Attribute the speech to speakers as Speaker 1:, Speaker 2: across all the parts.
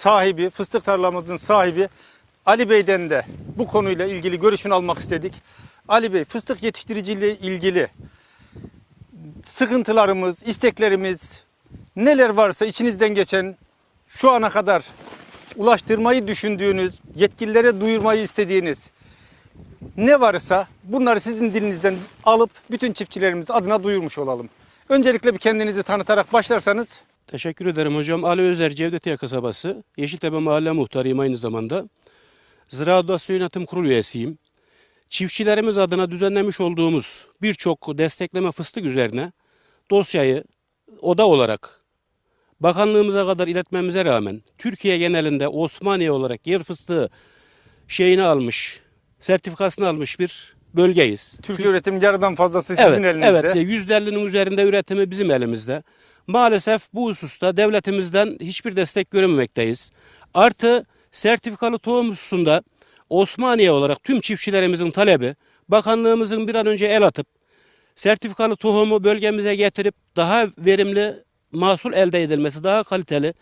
Speaker 1: sahibi, fıstık tarlamızın sahibi Ali Bey'den de bu konuyla ilgili görüşünü almak istedik. Ali Bey, fıstık yetiştiriciliği ilgili sıkıntılarımız, isteklerimiz neler varsa içinizden geçen şu ana kadar ulaştırmayı düşündüğünüz, yetkililere duyurmayı istediğiniz ne varsa bunları sizin dilinizden alıp bütün çiftçilerimiz adına duyurmuş olalım. Öncelikle bir kendinizi tanıtarak başlarsanız
Speaker 2: Teşekkür ederim hocam. Ali Özer Cevdetiye kasabası. Yeşiltepe Mahalle Muhtarıyım aynı zamanda. Ziraat Odası Yönetim Kurulu üyesiyim. Çiftçilerimiz adına düzenlemiş olduğumuz birçok destekleme fıstık üzerine dosyayı oda olarak bakanlığımıza kadar iletmemize rağmen Türkiye genelinde Osmaniye olarak yer fıstığı şeyini almış, sertifikasını almış bir bölgeyiz.
Speaker 1: Türkiye üretim yarıdan fazlası sizin
Speaker 2: evet,
Speaker 1: elinizde.
Speaker 2: Evet, %50'nin üzerinde üretimi bizim elimizde. Maalesef bu hususta devletimizden hiçbir destek görememekteyiz. Artı sertifikalı tohum hususunda Osmaniye olarak tüm çiftçilerimizin talebi bakanlığımızın bir an önce el atıp sertifikalı tohumu bölgemize getirip daha verimli mahsul elde edilmesi, daha kaliteli e,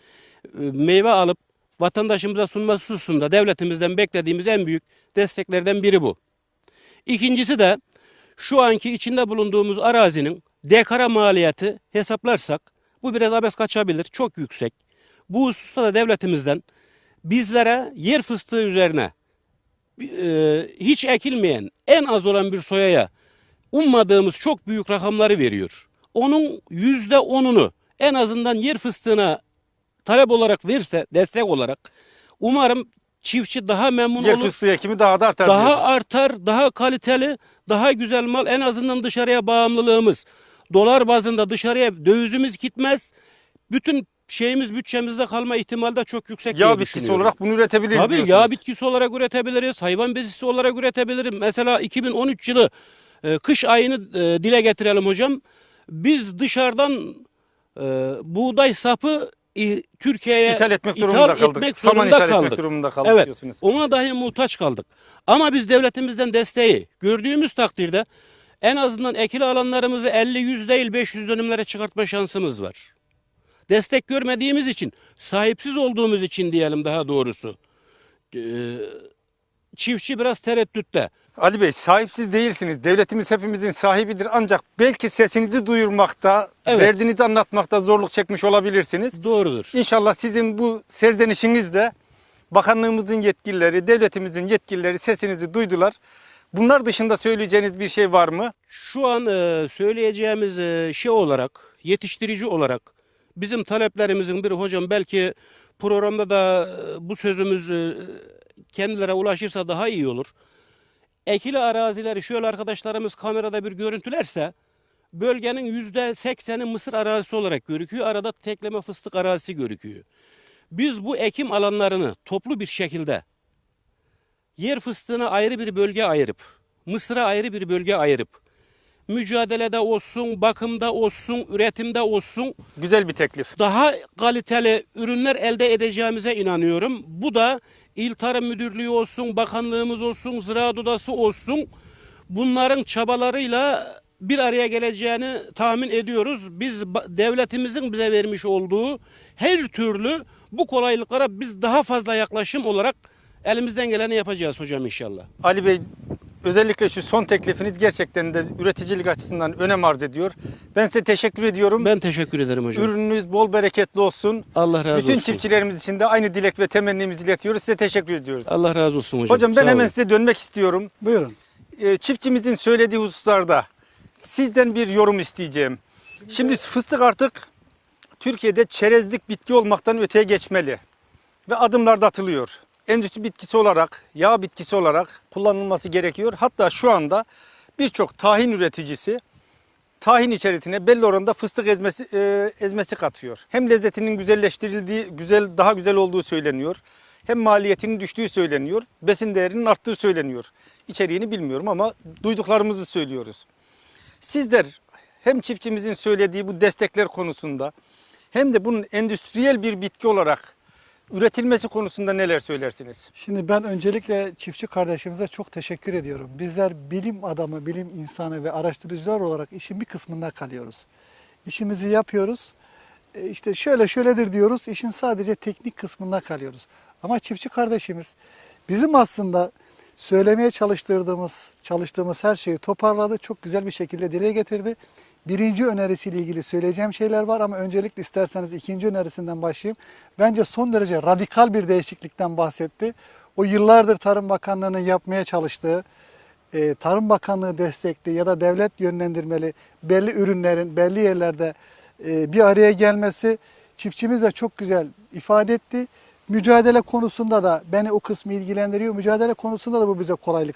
Speaker 2: meyve alıp vatandaşımıza sunması hususunda devletimizden beklediğimiz en büyük desteklerden biri bu. İkincisi de şu anki içinde bulunduğumuz arazinin dekara maliyeti hesaplarsak bu biraz abes kaçabilir. Çok yüksek. Bu hususta da devletimizden bizlere yer fıstığı üzerine e, hiç ekilmeyen en az olan bir soyaya ummadığımız çok büyük rakamları veriyor. Onun yüzde onunu en azından yer fıstığına talep olarak verse, destek olarak umarım çiftçi daha memnun
Speaker 1: Yer
Speaker 2: olur.
Speaker 1: fıstığı ekimi daha da artar.
Speaker 2: Daha
Speaker 1: diyorsunuz.
Speaker 2: artar, daha kaliteli, daha güzel mal. En azından dışarıya bağımlılığımız, dolar bazında dışarıya dövizimiz gitmez. Bütün şeyimiz bütçemizde kalma ihtimali de çok yüksek diye
Speaker 1: yağ bitkisi
Speaker 2: düşünüyorum.
Speaker 1: olarak bunu üretebiliriz
Speaker 2: Tabii
Speaker 1: diyorsunuz.
Speaker 2: yağ bitkisi olarak üretebiliriz, hayvan besisi olarak üretebiliriz. Mesela 2013 yılı e, kış ayını e, dile getirelim hocam. Biz dışarıdan e, buğday sapı i- Türkiye'ye
Speaker 1: İthal etmek durumunda kaldık.
Speaker 2: etmek
Speaker 1: Saman
Speaker 2: zorunda
Speaker 1: ithal etmek
Speaker 2: kaldık.
Speaker 1: durumunda kaldık
Speaker 2: Evet.
Speaker 1: diyorsunuz.
Speaker 2: Ona dahi muhtaç kaldık. Ama biz devletimizden desteği gördüğümüz takdirde en azından ekili alanlarımızı 50-100 değil 500 dönümlere çıkartma şansımız var. Destek görmediğimiz için, sahipsiz olduğumuz için diyelim daha doğrusu. Ee, çiftçi biraz tereddütte.
Speaker 1: Ali Bey sahipsiz değilsiniz. Devletimiz hepimizin sahibidir. Ancak belki sesinizi duyurmakta,
Speaker 2: Evet.
Speaker 1: derdinizi anlatmakta zorluk çekmiş olabilirsiniz.
Speaker 2: Doğrudur.
Speaker 1: İnşallah sizin bu serzenişinizle bakanlığımızın yetkilileri, devletimizin yetkilileri sesinizi duydular. Bunlar dışında söyleyeceğiniz bir şey var mı?
Speaker 2: Şu an e, söyleyeceğimiz e, şey olarak, yetiştirici olarak bizim taleplerimizin biri hocam belki programda da e, bu sözümüz e, kendilere ulaşırsa daha iyi olur. Ekili arazileri şöyle arkadaşlarımız kamerada bir görüntülerse bölgenin yüzde sekseni mısır arazisi olarak görüküyor. Arada tekleme fıstık arazisi görüküyor. Biz bu ekim alanlarını toplu bir şekilde yer fıstığına ayrı bir bölge ayırıp, mısıra ayrı bir bölge ayırıp, mücadelede olsun, bakımda olsun, üretimde olsun
Speaker 1: Güzel bir teklif.
Speaker 2: daha kaliteli ürünler elde edeceğimize inanıyorum. Bu da İl Tarım Müdürlüğü olsun, bakanlığımız olsun, Ziraat Odası olsun bunların çabalarıyla bir araya geleceğini tahmin ediyoruz. Biz devletimizin bize vermiş olduğu her türlü bu kolaylıklara biz daha fazla yaklaşım olarak elimizden geleni yapacağız hocam inşallah.
Speaker 1: Ali Bey özellikle şu son teklifiniz gerçekten de üreticilik açısından önem arz ediyor. Ben size teşekkür ediyorum.
Speaker 2: Ben teşekkür ederim hocam.
Speaker 1: Ürününüz bol bereketli olsun.
Speaker 2: Allah razı
Speaker 1: Bütün
Speaker 2: olsun.
Speaker 1: çiftçilerimiz için de aynı dilek ve temennimizi iletiyoruz. Size teşekkür ediyoruz.
Speaker 2: Allah razı olsun hocam.
Speaker 1: Hocam ben
Speaker 2: Sağ
Speaker 1: hemen
Speaker 2: olun.
Speaker 1: size dönmek istiyorum.
Speaker 3: Buyurun.
Speaker 1: Ee, çiftçimizin söylediği hususlarda sizden bir yorum isteyeceğim. Şimdi fıstık artık Türkiye'de çerezlik bitki olmaktan öteye geçmeli ve adımlar da atılıyor. Endüstri bitkisi olarak, yağ bitkisi olarak kullanılması gerekiyor. Hatta şu anda birçok tahin üreticisi tahin içerisine belli oranda fıstık ezmesi e, ezmesi katıyor. Hem lezzetinin güzelleştirildiği, güzel daha güzel olduğu söyleniyor. Hem maliyetinin düştüğü söyleniyor. Besin değerinin arttığı söyleniyor. İçeriğini bilmiyorum ama duyduklarımızı söylüyoruz. Sizler hem çiftçimizin söylediği bu destekler konusunda hem de bunun endüstriyel bir bitki olarak üretilmesi konusunda neler söylersiniz?
Speaker 3: Şimdi ben öncelikle çiftçi kardeşimize çok teşekkür ediyorum. Bizler bilim adamı, bilim insanı ve araştırıcılar olarak işin bir kısmında kalıyoruz. İşimizi yapıyoruz. e, işte şöyle şöyledir diyoruz. İşin sadece teknik kısmında kalıyoruz. Ama çiftçi kardeşimiz bizim aslında söylemeye çalıştırdığımız, çalıştığımız her şeyi toparladı. Çok güzel bir şekilde dile getirdi. Birinci önerisiyle ilgili söyleyeceğim şeyler var ama öncelikle isterseniz ikinci önerisinden başlayayım. Bence son derece radikal bir değişiklikten bahsetti. O yıllardır Tarım Bakanlığı'nın yapmaya çalıştığı, e, Tarım Bakanlığı destekli ya da devlet yönlendirmeli belli ürünlerin belli yerlerde e, bir araya gelmesi çiftçimiz de çok güzel ifade etti. Mücadele konusunda da beni o kısmı ilgilendiriyor. Mücadele konusunda da bu bize kolaylık